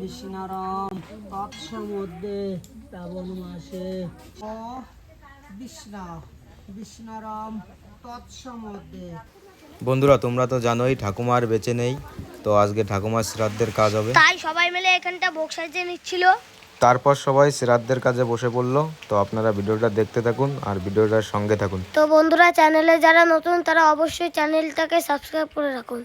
বিষ্ণারাম তৎসমধ্যে শ্রাবণ মাসে। ও বিষ্ণা বিষ্ণারাম তৎসমধ্যে বন্ধুরা তোমরা তো জানোই ঠাকুমার বেঁচে নেই তো আজকে ঠাকুমার শ্রাদ্ধের কাজ হবে। তাই সবাই মিলে এখানটা বক্স সাজিয়ে নিচ্ছিল। তারপর সবাই শ্রাদ্ধের কাজে বসে পড়ল তো আপনারা ভিডিওটা দেখতে থাকুন আর ভিডিওটার সঙ্গে থাকুন। তো বন্ধুরা চ্যানেলে যারা নতুন তারা অবশ্যই চ্যানেলটাকে সাবস্ক্রাইব করে রাখুন।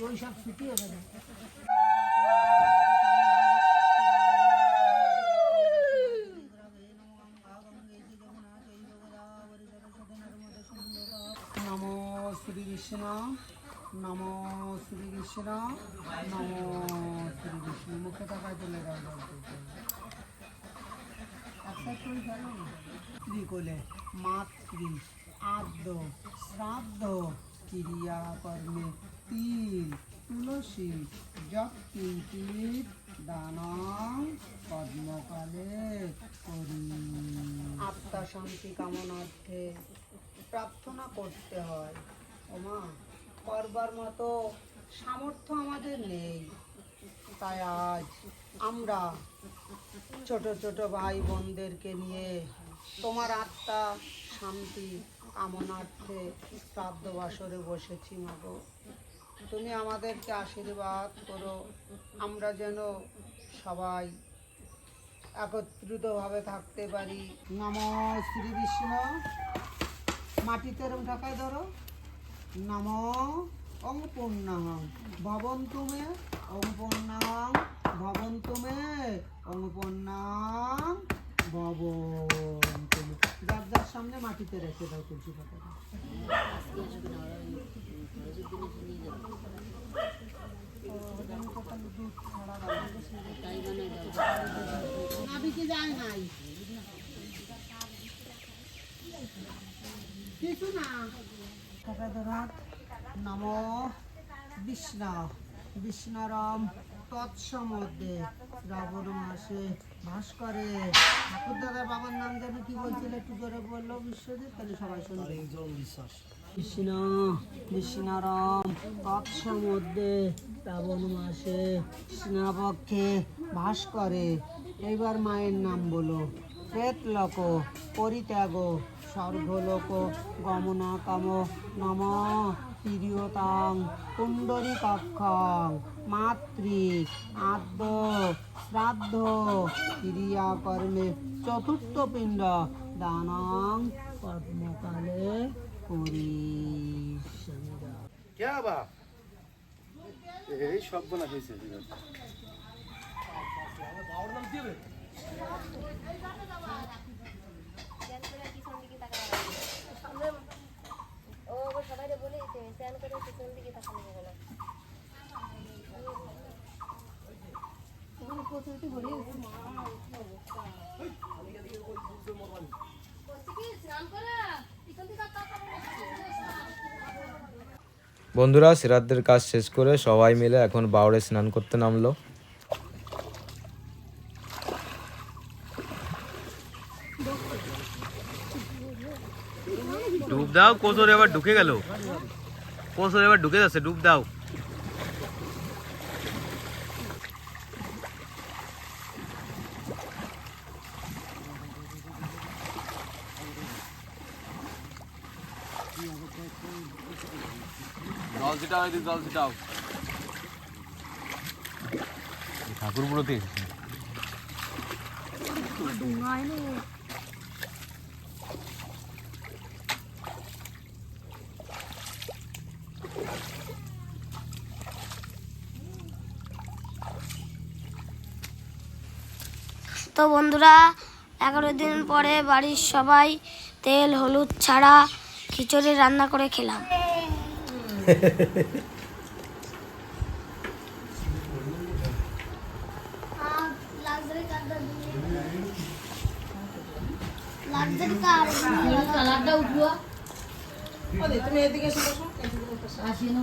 ওই সব ছুটি হবে না কৃষ্ণ নমো নমো মুখে স্ত্রী মাতৃ, আদ্য, শ্রাদ্ধ, ক্রিয়া কর্মে তিল, তুলসী যক্তি দানং, পদ্মকালে করি। আত্মা শান্তি কামনার্থে প্রার্থনা করতে হয়। ওমা, করবার মতো সামর্থ্য আমাদের নেই। তাই আজ আমরা ছোট ছোট ভাই বোনদেরকে নিয়ে তোমার আত্মা শান্তি কামনার্থে শ্রাদ্ধ বাসরে বসেছি মাগো তুমি আমাদেরকে আশীর্বাদ করো, আমরা যেন সবাই একত্রিতভাবে থাকতে পারি। নম শ্রী বিষ্ণু। মাটিতে এরম ঢাকায় ধরো। নম অং পূর্ণাং ভবন্তু মে অং পূর্ণাং ভবন্তু মে অং পূর্ণাং ভবন্তু মে সামনে মাটিতে রেখে দাও তুলসী পাতাটা। কিছু না। সকাধরাত নম বিষ্ণা। বিষ্ণারাম তৎসমধ্যে শ্রাবণ মাসে ভাস করে ঠাকুর দাদার বাবার নাম যেন কি বলছিল একটু জোরে বলল বিশ্বজিৎ তাহলে সবাই শুনবে। বিশ্বাস। কৃষ্ণ কৃষ্ণারাম তৎসমধ্যে শ্রাবণ মাসে কৃষ্ণপক্ষে ভাস করে এইবার মায়ের নাম বলো। প্রেতলোক পরিত্যাগ স্বর্গলোক গমনাকাম নম প্রিয়তাং কক্ষ মাতৃ আদ্য শ্রাদ্ধ ক্রিয়াকর্মে চতুর্থ পিণ্ড দানং পদ্মকালে করি কে বাপ এই সব বলা হয়েছে। বন্ধুরা শ্রাদ্ধের কাজ শেষ করে সবাই মিলে এখন বাউড়ে স্নান করতে নামলো। ডুব দাও কোসর এবার ঢুকে গেল কোসর এবার ঢুকে যাচ্ছে ডুব দাও জল ছিটাও এদিকে জল ছিটাও ঠাকুর পুরোতে এসেছে তো বন্ধুরা এগারো দিন পরে বাড়ির সবাই তেল হলুদ ছাড়া খিচুড়ি রান্না করে খেলাম। তুমি এদিকে আসো আসিয়ে না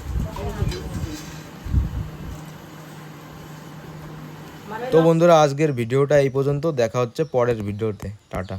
তো বন্ধুরা আজকের ভিডিওটা এই পর্যন্ত। দেখা হচ্ছে পরের ভিডিওতে। টাটা।